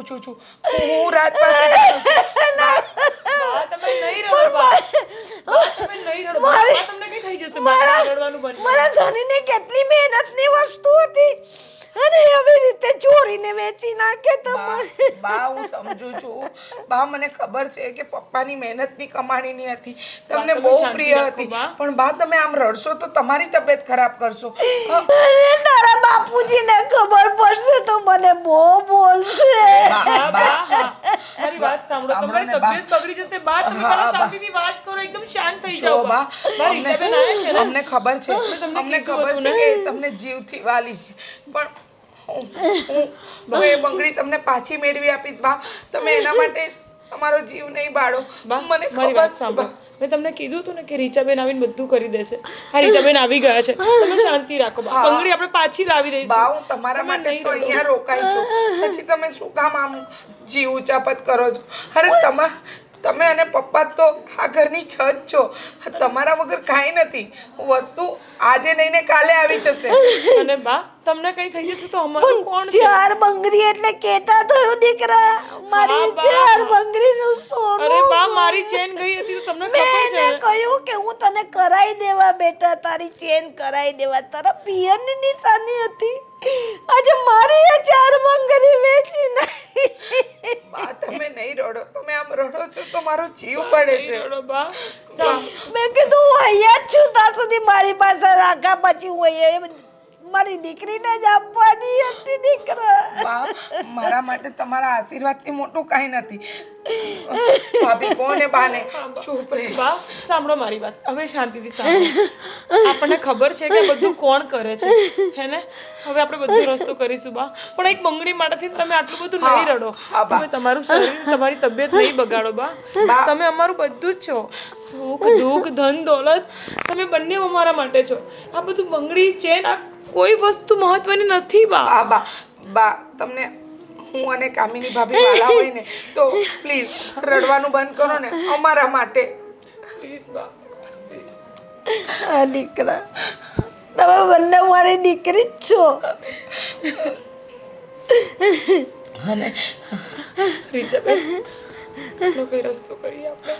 પૂછું છું? હું રાત તમે નહીં રડો બા બા, તમે નહીં રડો બા મારી- બા, તમને કઈ થઈ જશે? બા બા, રડવાનું બંધ મારા ધણીને કેટલી મહેનતની વસ્તુ હતી. અને આવી રીતે ચોરીને વેચી નાખે તમારે બા હું સમજુ છું. બા મને ખબર છે કે પપ્પાની મહેનતની કમાણીની હતી. તમને બહુ પ્રિય હતી. પણ બા તમે આમ રડશો તો તમારી તબિયત ખરાબ કરશો. તારા અરે તારા બાપુજીને ખબર પડશે તો મને બહુ બોલશે હા બા હા મારી વાત સાંભળો સાંભળો તમારી તબિયત બગડી જશે બા તમે પહેલા શાંતિથી વાત કરો એકદમ શાંત થઈ જાઓ બા. બા બા રીચાબેન છે ને? અમને ખબર છે. તમને ખબર છે? કે તમને જીવથી વાલી છે. પણ હું એ બંગડી તમને પાછી મેળવી આપીશ બા. તમે એના માટે તમારો જીવ નહીં બાળો. મને ખબર છે બા. મેં તમને કીધું હતું ને કે રીચાબેન આવીને બધું કરી દેશે. હા રીચાબેન આવી ગયા છે. તમે શાંતિ રાખો બંગડી આપણે પાછી લાવી દઈશું. બા હું તમારા માટે તો. અહીંયા રોકાઈ છું. પછી તમે શું કામ આમ જીવ ઉચાપત કરો છો? અરે તમા તમે અને પપ્પા તો આ ઘરની છત છો. તમારા વગર કાંઈ નથી. વસ્તુ આજે નહીં ને કાલે આવી જશે. અને બા તમને કઈ થઈ જશે તો અમારું કોણ છે? ચાર બંગરી એટલે કેતા થયું દીકરા. મારી ચાર બંગરી બંગડીનું સોનું. અરે બા મારી ચેન ગઈ હતી તો તમને મેં ખબર છે મેં કહ્યું કે હું તને કરાઈ દેવા બેટા તારી ચેન કરાઈ દેવા. તારા પિયરની નિશાની હતી. આજે મારી એ ચાર બંગરી વેચી નાખી. બા તમે નહીં રડો. તમે આમ રડો છો તો મારો જીવ પડે છે. રડો બા. મેં કીધું હું અહીંયા જ છું. ત્યાં સુધી મારી પાસે રાખા પછી હું અહીંયા મારી દીકરીને જ આપવાની હતી દીકરા. બા મારા માટે તમારા આશીર્વાદથી મોટું કાંઈ નથી. ભાભી કોને બાને? ચૂપ રહે. બા સાંભળો મારી વાત. હવે શાંતિથી સાંભળો. આપણને ખબર છે કે બધું કોણ કરે છે હે ને? હવે આપણે બધું રસ્તો કરીશું બા. પણ એક બંગડી માટેથી તમે આટલું બધું નહીં રડો. તમે તમારું શરીર તમારી તબિયત નહીં બગાડો બા. બા. તમે અમારું બધું જ છો. સુખ દુઃખ ધન દોલત તમે બંને અમારા માટે છો. આ બધું બંગડી ચેન આ કોઈ વસ્તુ મહત્વની નથી બા. બા બા બા તમને હું અને કામિની ભાભી વાલા હોય ને તો પ્લીઝ રડવાનું બંધ કરો ને અમારા માટે. પ્લીઝ બા. આ દીકરા. તમે બંને મારી દીકરી જ છો. અને રીચાબેન એટલો કઈ રસ્તો કરી આપણે?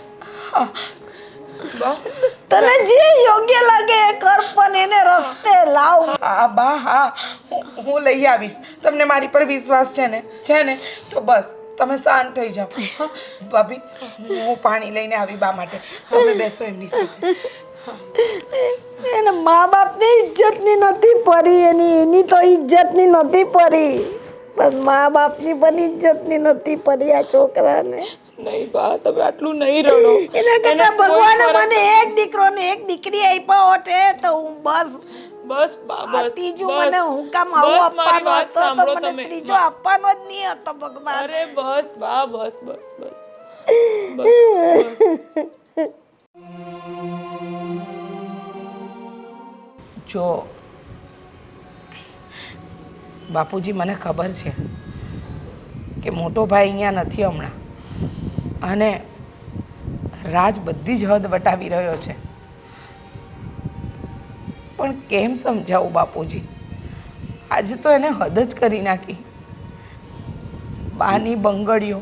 તને જે યોગ્ય લાગે એ કર પણ એને રસ્તે લાવ. હા બા હા હું લઈ આવીશ. તમને મારી પર વિશ્વાસ છે ને? છે ને? તો બસ તમે શાંત થઈ જાઓ. ભાભી હું પાણી લઈને આવી બા માટે. તમે બેસો એમની સાથે. એને મા બાપની ઇજ્જતની નથી પડી એની એની તો ઇજ્જતની નથી પડી. પણ મા બાપની પણ ઇજ્જતની નથી પડી આ છોકરાને. નહીં બા તમે આટલું નહીં રડો. એના કરતા ભગવાને મને એક દીકરો ને એક દીકરી આપ્યો હોતે તો હું બસ બસ બા બસ ત્રીજું મને હું કામ આવું આપવાનો હતો તો મને ત્રીજો આપવાનો જ નહીં હતો ભગવાન. અરે બસ બા બસ. બસ બસ. જો બાપુજી મને ખબર છે કે મોટો ભાઈ અહીંયા નથી હમણાં. અને રાજ બધી જ હદ વટાવી રહ્યો છે. પણ કેમ સમજાવું બાપુજી? આજે તો એને હદ જ કરી નાખી. બાની બંગડીઓ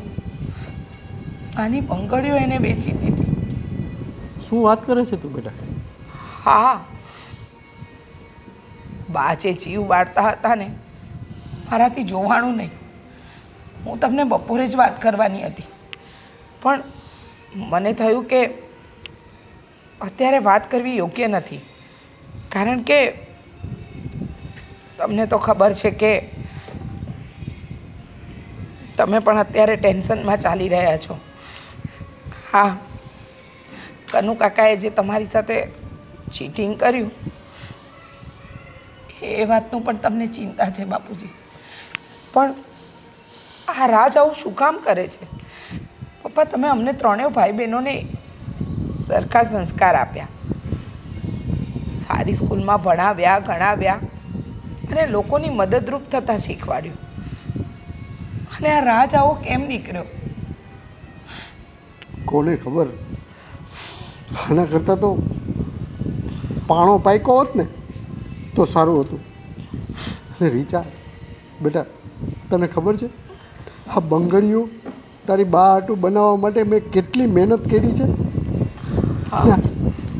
આની બંગડીઓ એને વેચી દીધી. શું વાત કરે છે તું બેટા? હા. બા જે જીવ બાળતા હતા ને મારાથી જોવાનું નહીં. હું તમને બપોરે જ વાત કરવાની હતી. પણ મને થયું કે અત્યારે વાત કરવી યોગ્ય નથી. કારણ કે તમને તો ખબર છે કે તમે પણ અત્યારે ટેન્શનમાં ચાલી રહ્યા છો. હા, કનુ કાકાએ જે તમારી સાથે ચીટિંગ કર્યું, એ વાતનું પણ તમને ચિંતા છે બાપુજી. પણ આ રાજ આવું શું કામ કરે છે? પપ્પા, તમે અમને ત્રણેય ભાઈ બહેનોને સરખા સંસ્કાર આપ્યા. સારી સ્કૂલમાં ભણાવ્યા, ગણાવ્યા અને લોકોની મદદરૂપ થતાં શીખવાડ્યું. અને આ રાજ આવો કેમ નીકળ્યો? કોને ખબર? આના કરતાં તો પાણો પાયકો હોત ને, તો સારું હતું. અને રીચા, બેટા, તને ખબર છે? આ બંગડીઓ તારી બા આટું બનાવવા માટે મેં કેટલી મહેનત કરી છે.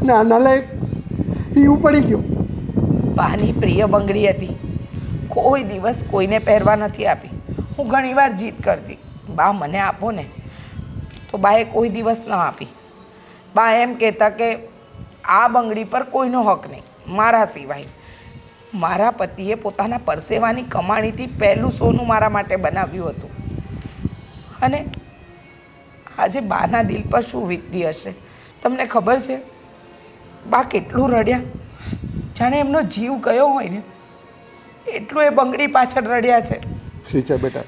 ને આ નાલાયક એ ઉપડી ગયો. બાની પ્રિય બંગડી હતી. કોઈ દિવસ કોઈને પહેરવા નથી આપી. હું ઘણીવાર જીદ કરતી. બા મને આપો ને. તો બાએ કોઈ દિવસ ન આપી. બા એમ કહેતા કે આ બંગડી પર કોઈનો હક નહીં. મારા સિવાય. મારા પતિએ પોતાના પરસેવાની કમાણીથી પહેલું સોનું મારા માટે બનાવ્યું હતું. અને આજે બાના દિલ પર શું વીતતી હશે? તમને ખબર છે? બા કેટલું રડ્યા? જાણે એમનો જીવ ગયો હોય ને એટલું એ બંગડી પાછળ રડ્યા છે. રીચા બેટા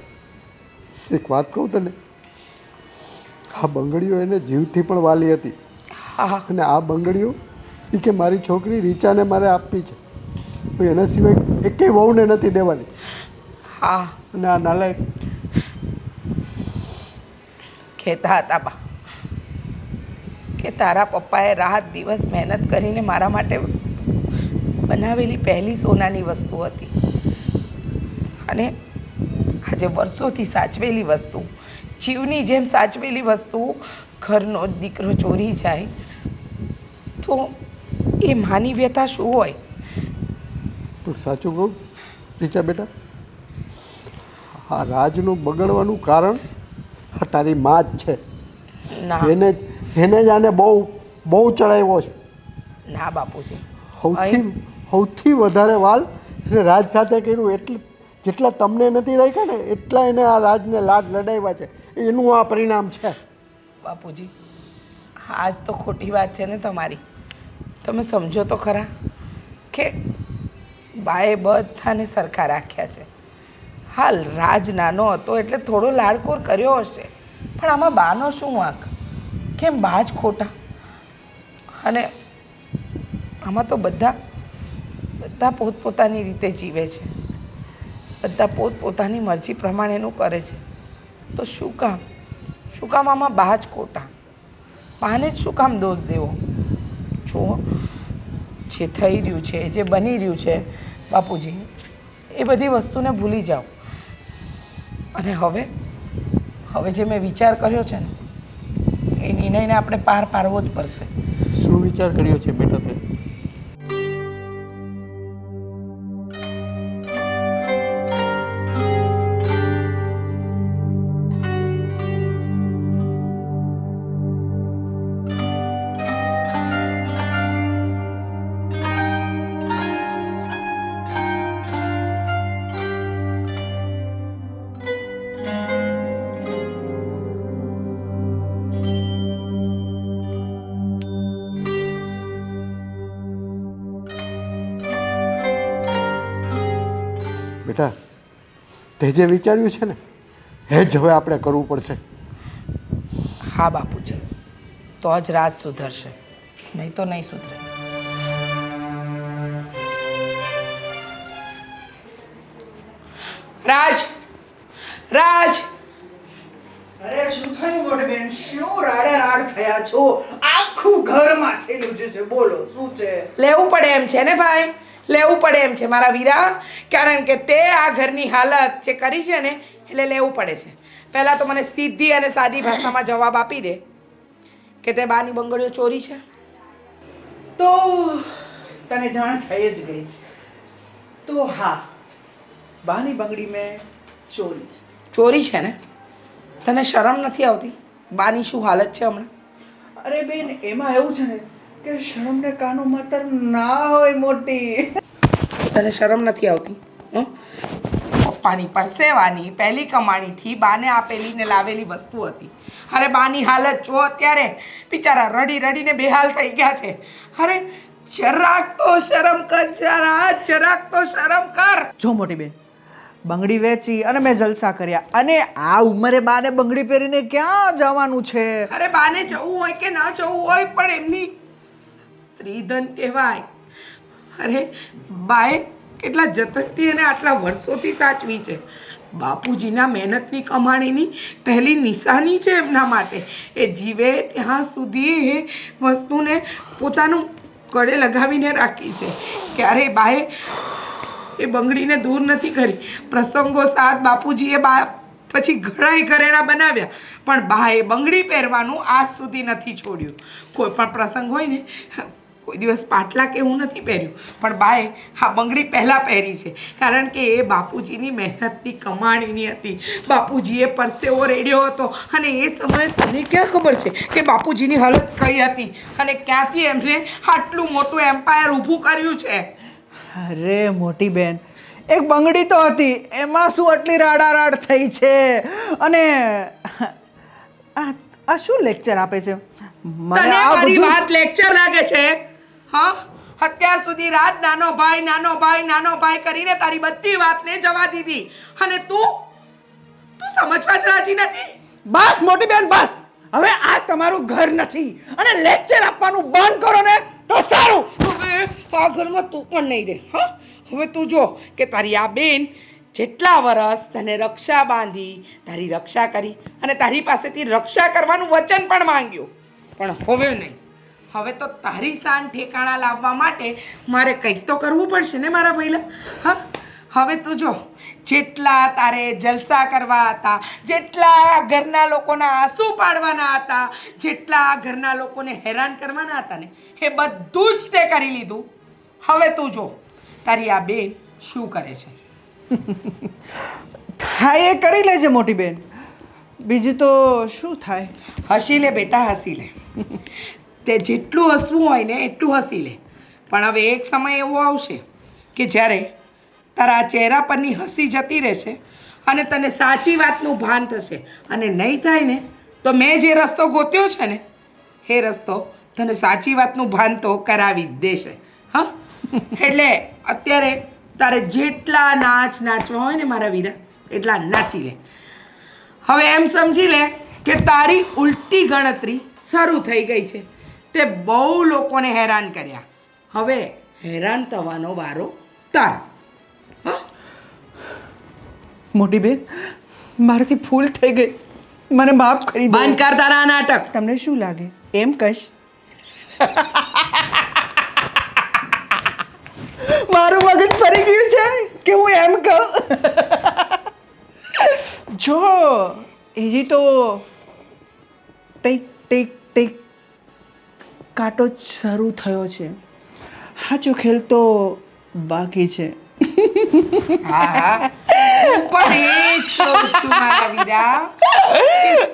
એક વાત કહું તને. આ બંગડીઓ એને જીવથી પણ વાલી હતી. અને આ બંગડીઓ એ કે મારી છોકરી રીચાને મારે આપવી છે. એના સિવાય એકેય વહુને નથી દેવાની. હા. અને આ નાલાયક કહેતા હતા, બા. કે તારા પપ્પાએ રાત દિવસ મહેનત કરીને મારા માટે બનાવેલી પહેલી સોનાની વસ્તુ હતી. અને આજે વર્ષોથી સાચવેલી વસ્તુ, જીવની જેમ સાચવેલી વસ્તુ, ઘરનો દીકરો ચોરી જાય, તો એ માની વ્યથા શું હોય? પણ સાચું કહું, રીચા બેટા, આ રાજનું બગડવાનું કારણ આ તારી માં જ છે. ના. એને જ એને જ આને બહુ બહુ ચડાવ્યો છે. ના બાપુજી. સૌથી સૌથી વધારે વાલ એને રાજ સાથે કર્યું. એટલે જેટલા તમને નથી રાખ્યા ને એટલા એને આ રાજને લાડ લડાવ્યા છે. એનું આ પરિણામ છે. બાપુજી આજ તો ખોટી વાત છે ને તમારી. તમે સમજો તો ખરા કે બાએ બધાને સરખા રાખ્યા છે. હાલ રાજ નાનો હતો એટલે થોડો લાડકોર કર્યો હશે. પણ આમાં બાનો શું વાંક? કેમ બા જ ખોટા? અને આમાં તો બધા બધા પોતપોતાની રીતે જીવે છે. બધા પોતપોતાની મરજી પ્રમાણેનું કરે છે. તો શું કામ? શું કામ આમાં બા જ ખોટા? બાને જ શું કામ દોષ દેવો? જુઓ, જે થઈ રહ્યું છે, જે બની રહ્યું છે, બાપુજી, એ બધી વસ્તુને ભૂલી જાઓ. અને હવે હવે જે મેં વિચાર કર્યો છે ને, એ નિર્ણયને આપણે પાર પાડવો જ પડશે. શું વિચાર કર્યો છે બેટા તે જે વિચાર્યું છે ને એ જ હવે આપણે કરવું પડશે. હા બાપુજી તો જ રાજ સુધરશે. નહીં તો નહીં સુધરે. રાજ! રાજ! અરે શું થયું મોટે બેન? શું રાડે રાડ થયા છો? આખું ઘર માથેલું છે છે. બોલો શું છે? લેવું પડે એમ છે ને ભાઈ? લેવું પડે એમ છે મારા વીરા. કારણ કે તે આ ઘરની હાલત જે કરી છે ને એટલે લેવું પડે છે. પહેલાં તો મને સીધી અને સાદી ભાષામાં જવાબ આપી દે કે તે બાની બંગડીઓ ચોરી છે. તો તને જાણ થઈ જ ગઈ. તો હા બાની બંગડી મેં ચોરી છે. ચોરી છે ને? તને શરમ નથી આવતી? બાની શું હાલત છે હમણાં? અરે બેન એમાં એવું છે ને કે શરમને કાનો માતર ના હોય મોટી. તને શરમ નથી આવતી? પપ્પાની પરસેવાની પહેલી કમાણીથી બાને આપેલી ને લાવેલી વસ્તુ હતી. અરે બાની હાલત જો અત્યારે બિચારા રડી રડીને બેહાલ થઈ ગયા છે. અરે જરાક તો શરમ કર જરા જરાક તો શરમ કર. જો મોટી બેન બંગડી વેચી અને મેં જલસા કર્યા. અને આ ઉંમરે બાને બંગડી પહેરીને ક્યાં જવાનું છે? અરે બાને જવું હોય કે ના જવું હોય પણ એમની સ્ત્રીધન કહેવાય. અરે, બાએ કેટલા જતનથી અને આટલા વર્ષોથી સાચવી છે. બાપુજીના મહેનતની કમાણીની પહેલી નિશાની છે એમના માટે. એ જીવે ત્યાં સુધી એ વસ્તુને પોતાનું કડે લગાવીને રાખી છે. ક્યારેય બાએ એ બંગડીને દૂર નથી કરી. પ્રસંગો સાથ બાપુજીએ બા પછી ઘણાય ઘરેણા બનાવ્યા, પણ બાએ બંગડી પહેરવાનું આજ સુધી નથી છોડ્યું. કોઈ પણ પ્રસંગ હોય ને કોઈ દિવસ પાટલા કે હું નથી પહેર્યું. પણ બાએ આ બંગડી પહેલાં પહેરી છે. કારણ કે એ બાપુજીની મહેનતની કમાણીની હતી. બાપુજીએ પરસેવો રેડ્યો હતો અને એ સમયે તને ક્યાં ખબર છે કે બાપુજીની હાલત કઈ હતી? અને ક્યાંથી એમને આટલું મોટું એમ્પાયર ઊભું કર્યું છે? અરે મોટી બેન એક બંગડી તો હતી. એમાં શું આટલી રાડારાડ થઈ છે? અને આ શું લેક્ચર આપે છે? મને આ વાત લેક્ચર લાગે છે? હા? અત્યાર સુધી રાત નાનો ભાઈ નાનો ભાઈ નાનો ભાઈ કરીને તારી બધી વાતને જવા દીધી. અને તું? તું સમજવા જ રાજી નથી? બસ મોટી બેન બસ. હવે આ તમારું ઘર નથી. અને લેક્ચર આપવાનું બંધ કરો ને તો સારું. હવે આ ઘરમાં તું પણ નહીં રહે હા? હવે તું જો કે તારી આ બેન જેટલા વરસ તને રક્ષા બાંધી તારી રક્ષા કરી અને તારી પાસેથી રક્ષા કરવાનું વચન પણ માંગ્યું. પણ હવે નહીં. હવે તો તારી શાન ઠેકાણા લાવવા માટે મારે કંઈક તો કરવું પડશે ને મારા ભાઈલા? હા? હવે તું જો જેટલા તારે જલસા કરવા હતા જેટલા ઘરના લોકોના આંસુ પાડવાના હતા જેટલા ઘરના લોકોને હેરાન કરવાના હતા ને એ બધું જ તે કરી લીધું. હવે તું જો તારી આ બેન શું કરે છે? થાય એ કરી લેજે મોટી બેન. બીજું તો શું થાય? હસી લે બેટા હસી લે. તે જેટલું હસવું હોય ને એટલું હસી લે. પણ હવે એક સમય એવો આવશે કે જ્યારે તારા ચહેરા પરની હસી જતી રહેશે અને તને સાચી વાતનું ભાન થશે. અને નહીં થાય ને તો મેં જે રસ્તો ગોત્યો છે ને, એ રસ્તો તને સાચી વાતનું ભાન તો કરાવી જ દેશે. હા? એટલે અત્યારે તારે જેટલા નાચ નાચવા હોય ને મારા વીરા, એટલા નાચી લે. હવે એમ સમજી લે કે તારી ઉલટી ગણતરી શરૂ થઈ ગઈ છે. તે બહુ લોકોને હેરાન કર્યા. હવે હેરાન થવાનો વારો તાર. મોટી બેન મારાથી ભૂલ થઈ ગઈ. મને માફ કરી બંધ કર તારા નાટક. તમને શું લાગે? એમ કશ મારું મગજ ફરી ગયું છે કે હું એમ કહું? જો એજી તો ટેક ટેક ટીક. કાંટો શરૂ થયો છે. સાચો ખેલ તો બાકી છે.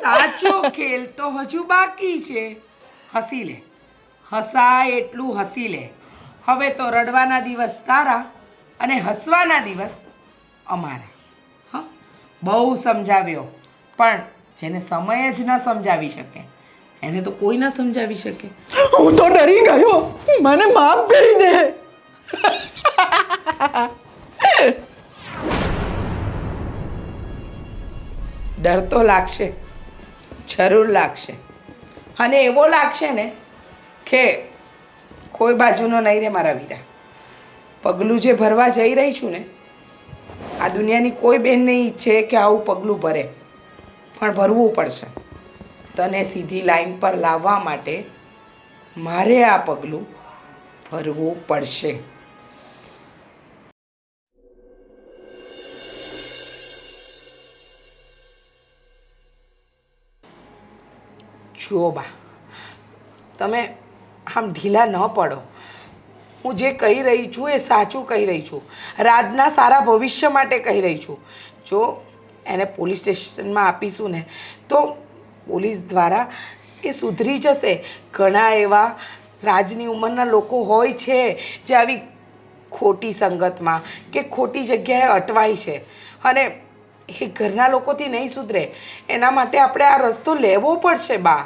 સાચો ખેલ તો હજુ બાકી છે. હસી લે. હસાય એટલું હસી લે. હવે તો રડવાના દિવસ તારા અને હસવાના દિવસ અમારા. હા? બહુ સમજાવ્યો. પણ જેને સમય જ ન સમજાવી શકે એને તો કોઈ ન સમજાવી શકે. હું તો ડરી ગયો. મને માફ કરી દે. ડર તો લાગશે. જરૂર લાગશે. અને એવો લાગશે ને કે કોઈ બાજુનો નહીં રે મારા વીરા. પગલું જે ભરવા જઈ રહી છું ને, આ દુનિયાની કોઈ બેન નહીં ઈચ્છે કે આવું પગલું ભરે. પણ ભરવું પડશે. તને સીધી લાઈન પર લાવવા માટે મારે આ પગલું ભરવું પડશે. જુઓ બા, તમે આમ ઢીલા ન પડો. હું જે કહી રહી છું એ સાચું કહી રહી છું. રાજના સારા ભવિષ્ય માટે કહી રહી છું. જો એને પોલીસ સ્ટેશનમાં આપીશું ને, તો પોલીસ દ્વારા એ સુધરી જશે. ઘણા એવા રાજની ઉંમરના લોકો હોય છે જે આવી ખોટી સંગતમાં કે ખોટી જગ્યાએ અટવાય છે. અને એ ઘરના લોકોથી નહીં સુધરે. એના માટે આપણે આ રસ્તો લેવો પડશે બા.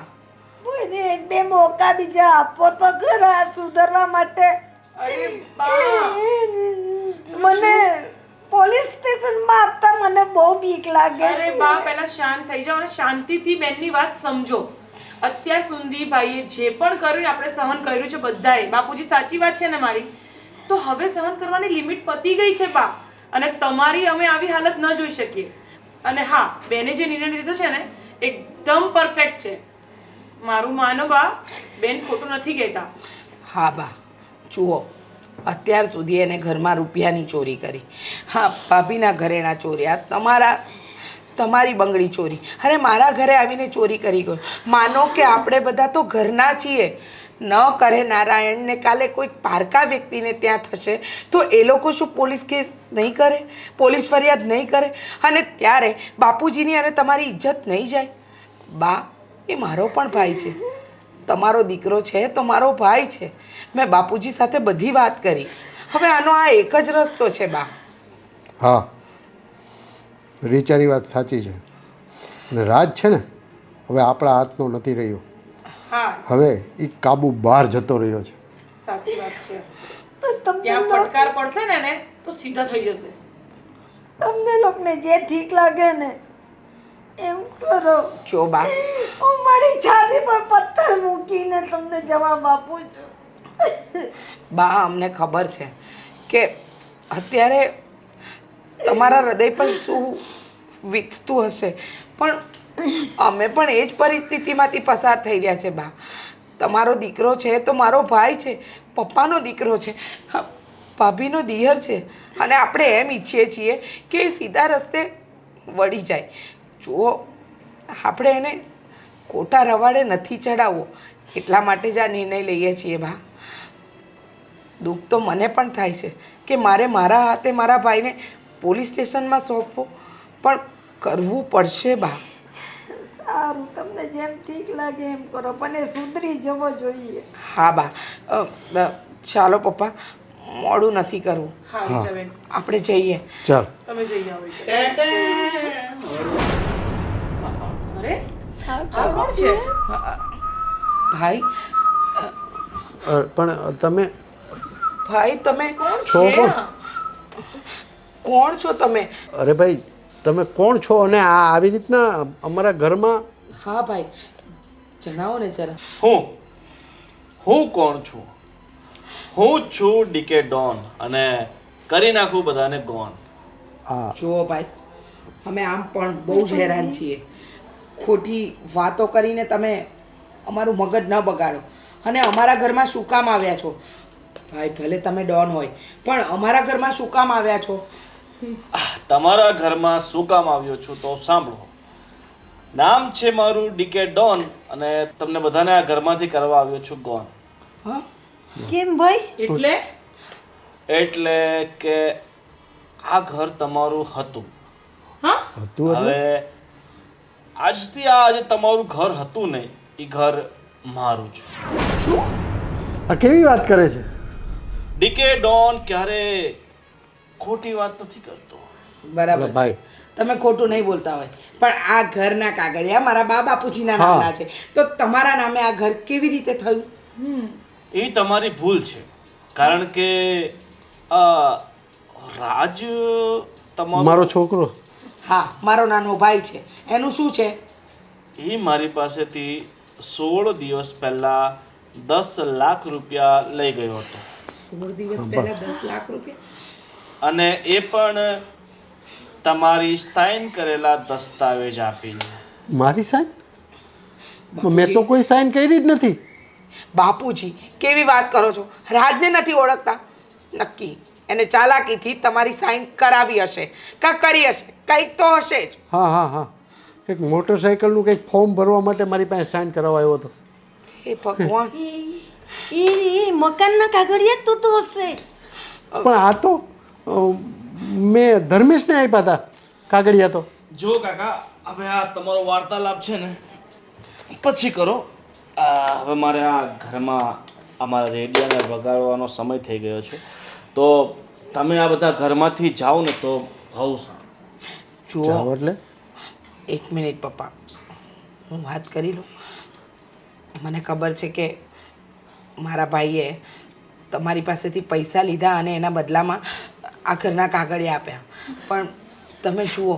એક બે મોકા બીજા આપો તો ખરા સુધરવા માટે. મને પોલીસ સ્ટેશનમાં આપતા મને બહુ બીક લાગે અરે બા પહેલા શાંત થઈ જાઓ અને શાંતિથી બેનની વાત સમજો. અત્યાર સુધી ભાઈએ જે પણ કર્યું ને આપણે સહન કર્યું છે બધાએ. બાપુજી સાચી વાત છે ને મારી? તો હવે સહન કરવાની લિમિટ પતી ગઈ છે બા. અને તમારી અમે આવી હાલત ન જોઈ શકીએ. અને હા બેને જે નિર્ણય લીધો છે ને એકદમ પરફેક્ટ છે. મારું માનો બા બેન ખોટું નથી કહેતા. હા બા. જુઓ અત્યાર સુધી એને ઘરમાં રૂપિયાની ચોરી કરી. હા, ભાભીના ઘરેણા ચોર્યા તમારા, તમારી બંગડી ચોરી. અરે, મારા ઘરે આવીને ચોરી કરી ગયો. માનો કે આપણે બધા તો ઘરના છીએ. ન કરે નારાયણને કાલે કોઈક પારકા વ્યક્તિને ત્યાં થશે તો એ લોકો શું પોલીસ કેસ નહીં કરે? પોલીસ ફરિયાદ નહીં કરે? અને ત્યારે બાપુજીની અને તમારી ઇજ્જત નહીં જાય? બા, એ મારો પણ ભાઈ છે. તમારો દીકરો છે તો મારો ભાઈ છે. મેં બાપુજી સાથે બધી વાત કરી. હવે આનો આ એક જ રસ્તો છે બા. હા. રિચારી વાત સાચી છે. અને રાજ છે ને હવે આપણા હાથનો નથી રહ્યો. હા. હવે એ કાબુ બહાર જતો રહ્યો છે. સાચી વાત છે. તો ત્યાં ફટકાર પડશે ને તો સીધા થઈ જશે. તમને લોકોને જે ઠીક લાગે ને એમ કરો. જો બા હું મારી છાતી પર પથ્થર મૂકીને તમને જવાબ આપું છું. બા અમને ખબર છે કે અત્યારે તમારા હૃદય પર શું વીતતું હશે. પણ અમે પણ એ જ પરિસ્થિતિમાંથી પસાર થઈ રહ્યા છે બા. તમારો દીકરો છે તો મારો ભાઈ છે પપ્પાનો દીકરો છે ભાભીનો દિયર છે. અને આપણે એમ ઈચ્છીએ છીએ કે એ સીધા રસ્તે વળી જાય. જુઓ આપણે એને ખોટા રવાડે નથી ચડાવવો. એટલા માટે જ આ નિર્ણય લઈએ છીએ બા. દુઃખ તો મને પણ થાય છે કે મારે મારા હાથે મારા ભાઈને પોલીસ સ્ટેશનમાં સોંપવો પણ કરવું પડશે બા. સારું તમને જેમ ઠીક લાગે એમ કરો પણ એ સુધરી જવો જોઈએ. હા બા. ચાલો પપ્પા મોડું નથી કરવું. આપણે જઈએ. ચાલ. તમે જઈ આવો. અરે આ કોણ છે? ભાઈ પણ તમે ભાઈ તમે કોણ છો કોણ? કોણ છો તમે? અરે ભાઈ તમે કોણ છો? અને આ આવી રીતના અમારા ઘરમાં? હા ભાઈ. જણાવો ને જરા. હું હું કોણ છું? હું છું ડીકે ડોન અને કરી નાખું બધાને ગોન. જુઓ ભાઈ અમે આમ પણ બહુ જ હેરાન છીએ. ખોટી વાતો કરીને તમે અમારું મગજ ન બગાડો. અને અમારા ઘરમાં શું કામ આવ્યા છો? ભાઈ ભલે તમે ડોન હોય પણ અમારા ઘરમાં શું કામ આવ્યા છો? તમારા ઘરમાં શું કામ આવ્યો છું તો સાંભળો. નામ છે મારું ડીકે ડોન અને તમને બધાને આ ઘરમાંથી કરવા આવ્યો છું ગોન. હા? કેમ ભાઈ? એટલે? એટલે કે આ ઘર તમારું હતું. હા? હતું હવે આજથી આ આજે તમારું ઘર હતું નહીં એ ઘર મારું છે. આ કેવી વાત કરે છે? ડીકે ડોન ક્યારે ખોટી વાત નથી કરતો. બરાબર ભાઈ. તમે ખોટું નહીં બોલતા હોય. પણ આ ઘરના કાગળિયા મારા બા બાપુજીના નામના છે. તો તમારા નામે આ ઘર કેવી રીતે થયું? એ તમારી ભૂલ છે. કારણ કે રાજ તમારો મારો છોકરો. હા મારો નાનો ભાઈ છે. એનું શું છે? એ મારી પાસેથી સોળ દિવસ પહેલા દસ લાખ રૂપિયા લઈ ગયો હતો. સોળ દિવસ પહેલા દસ લાખ રૂપિયા? અને એ પણ તમારી સાઈન કરેલા દસ્તાવેજ આપીને. મારી સાઈન? મેં તો કોઈ સાઈન કરી જ નથી. બાપુજી કેવી વાત કરો છો? રાજને નથી ઓળખતા? નક્કી. એને ચાલાકીથી તમારી સાઈન કરાવી હશે. કાં કરી હશે. કંઈક તો હશે જ. હા હા હા. એક મોટરસાઇકલનું કંઈક ફોર્મ ભરવા માટે મારી પાસે સાઈન કરાવવા આવ્યો હતો. હે ભગવાન. એ એ મકાનના કાગળિયા તો તો હશે. પણ આ તો મેં ધર્મેશને આપ્યા હતા કાગળિયા તો. જો કાકા હવે આ તમારો વાર્તાલાપ છે ને પછી કરો. આ, હવે મારે આ ઘરમાં અમારા રેડિયાને વગાડવાનો સમય થઈ ગયો છે. તો તમે આ બધા ઘરમાંથી જાઓ ને તો ભાવ સારું. જુઓ. એટલે? એક મિનિટ પપ્પા. હું વાત કરી લઉં? મને ખબર છે કે મારા ભાઈએ તમારી પાસેથી પૈસા લીધા અને એના બદલામાં આ ઘરના કાગળિયા આપ્યા. પણ તમે જુઓ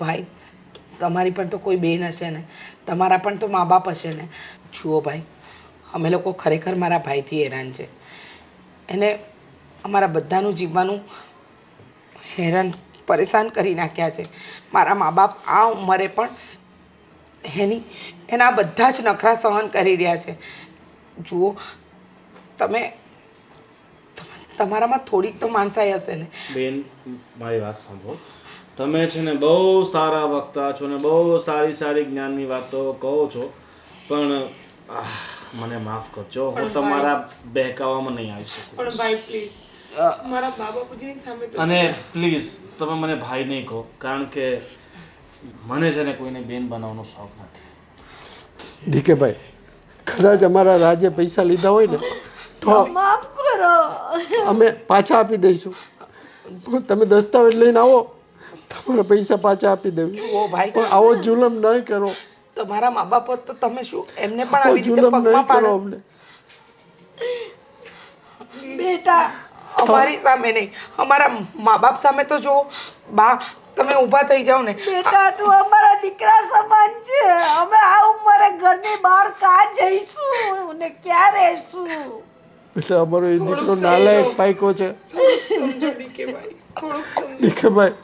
ભાઈ તમારી પણ તો કોઈ બેન હશે ને તમારા પણ તો મા બાપ હશે ને. જુઓ ભાઈ અમે લોકો ખરેખર મારા ભાઈથી હેરાન છે. એને અમારા બધાનું જીવવાનું હેરાન પરેશાન કરી નાખ્યા છે. મારા મા બાપ આ ઉંમરે પણ એની એના બધા જ નખરા સહન કરી રહ્યા છે. જુઓ તમે તમારામાં થોડીક તો માણસાઈ હશે ને. બેન મારી વાત સાંભળો. તમે છે ને બહુ સારા વક્તા છો ને બહુ સારી સારી જ્ઞાનની વાતો કહો છો પણ આહ, મને માફ કરજો. હું તમારા બહેકાવામાં નહીં આવી શકું. પણ ભાઈ પ્લીઝ મારા બાબા સામે તો અને પ્લીઝ તમે મને ભાઈ નહીં કહો કારણ કે મને છે ને કોઈને બેન બનાવવાનો શોખ નથી. ડીકે ભાઈ કદાચ અમારા રાજે પૈસા લીધા હોય ને તો માફ કરો. અમે પાછા આપી દઈશું. પણ તમે દસ્તાવેજ લઈને આવો તમારા પૈસા પાછા આપી દેવું. ઓ ભાઈ પણ આવો જુલમ નહીં કરો. તમારા મા બાપ તો તમે શું એમને પણ આવી રીતે પગમાં નહીં પાડો? અમને. બેટા અમારી સામે નહીં. અમારા મા બાપ સામે તો જો બા તમે ઊભા થઈ જાઓ ને. બેટા તું અમારા દીકરા સમાન છે. અમે આ ઉંમરે ઘરની બહાર ક્યાં જઈશું ને ક્યાં રહેશું? એટલે અમારો એ દીકરો નાલાયક પાઈકો છે. સમજો ડીકે ભાઈ થોડુંક સમજો. ડીકે ભાઈ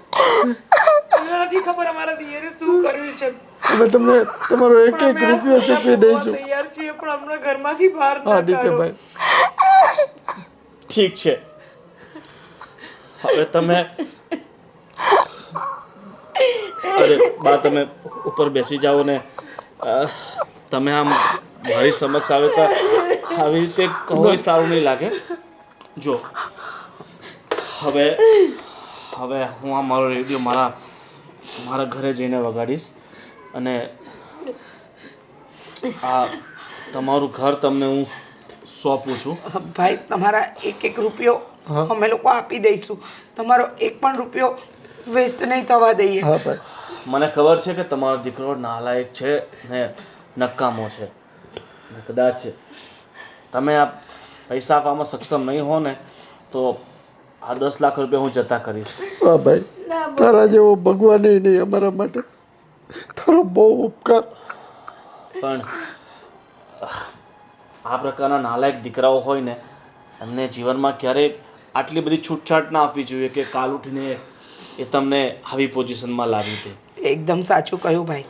મને નથી ખબર અમારા દિયરે શું કર્યું છે. અમે તમને તમારો એક એક રૂપિયો ચૂકવી દઈશું. તૈયાર છીએ પણ અમને ઘરમાંથી બહાર હા ભાઈ ઠીક છે. હવે તમે અરે, બા, તમે ઉપર બેસી જાઓ ને. તમે આમ મારી સમક્ષ આવે તો આવી રીતે કહો સારું નહીં લાગે. જો, હવે હવે હું આ મારો રેડિયો મારા મારા ઘરે જઈને વગાડીશ અને આ તમારું ઘર તમને હું સોંપું છું. ભાઈ, તમારા એક એક રૂપિયો અમે લોકો આપી દઈશું. તમારો એક પણ રૂપિયો વેસ્ટ નહીં થવા દઈએ. હા ભાઈ. મને ખબર છે કે તમારો દીકરો નાલાયક છે ને નકામો છે. ને કદાચ તમે આ પૈસા આપવામાં સક્ષમ નહીં હો ને તો આ દસ લાખ રૂપિયા હું જતા કરીશ. હા ભાઈ. તારા જેવો ભગવાન નહીં અમારા માટે. તારો બહુ ઉપકાર. પણ આ પ્રકારના નાલાયક દીકરાઓ હોય ને એમને જીવનમાં ક્યારેય આટલી બધી છૂટછાટ ના આપવી જોઈએ કે કાલ ઉઠીને એ તમને આવી પોઝિશનમાં લાવી દે. એકદમ સાચું કહ્યું ભાઈ.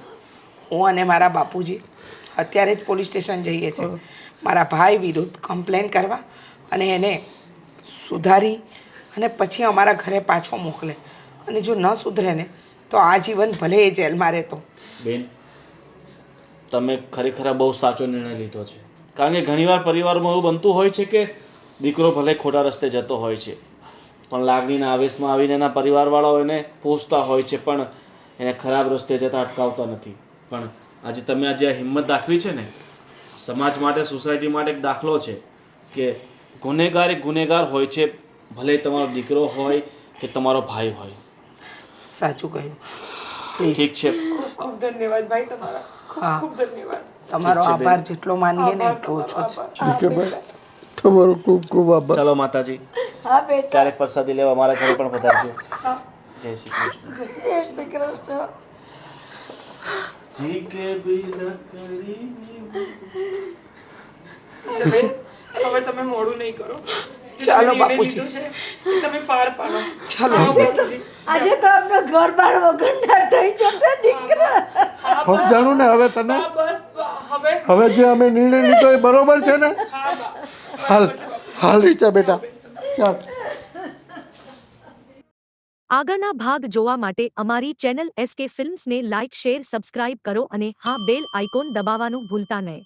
હું અને મારા બાપુજી અત્યારે જ પોલીસ સ્ટેશન જઈએ છીએ. મારા ભાઈ વિરુદ્ધ કમ્પ્લેન કરવા અને એને સુધારી અને પછી અમારા ઘરે પાછો મોકલે. અને જો ન સુધરે ને તો આજીવન ભલે એ જેલમાં રહેતો. બેન તમે ખરેખર બહુ સાચો નિર્ણય લીધો છે. કારણ કે ઘણીવાર પરિવારમાં એવું બનતું હોય છે કે દીકરો ભલે ખોટા રસ્તે જતો હોય છે પણ લાગણીના આવેશમાં આવીને એના પરિવારવાળાઓ એને પોષતા હોય છે પણ એને ખરાબ રસ્તે જતા અટકાવતા નથી. પણ આજે તમે આજે આ હિંમત દાખવી છે ને? સમાજ માટે સોસાયટી માટે એક દાખલો છે કે ગુનેગાર એક ગુનેગાર હોય છે ભલે તમારો દીકરો હોય કે તમારો ભાઈ હોય. સાચું કહ્યું. ઠીક છે. ખૂબ ખૂબ ધન્યવાદ ભાઈ તમારા. ખૂબ ખૂબ ધન્યવાદ. તમારો. આભાર જેટલો માનીએ ને એટલો ઓછો છે. ઠીક છે ભાઈ. તમારો ખૂબ ખૂબ આભાર. ચાલો માતાજી હા બેટા. ક્યારેક પ્રસાદી લેવા મારા ઘરે પણ પધારજો. જય શ્રી કૃષ્ણ. જય શ્રી કૃષ્ણ. જી કે બી લકડી હવે તમે મોડું નહીં કરો. ચાલો બાપુજી. તમે પાર પાડો. ચાલો. બાપુજી. આજે તો આપણે ઘર બાર વગરના થઈ જતા દીકરા. હું જાણું ને હવે તને? હા, બસ બા. હવે હવે જે અમે નિર્ણય લીધો એ બરોબર છે ને? હા બા. હાલ આગળના ભાગ જોવા માટે અમારી ચેનલ એસકે ફિલ્મ્સને લાઇક, શેર, સબસ્ક્રાઇબ કરો અને હા, બેલ આઇકોન દબાવવાનું ભૂલતા નહીં.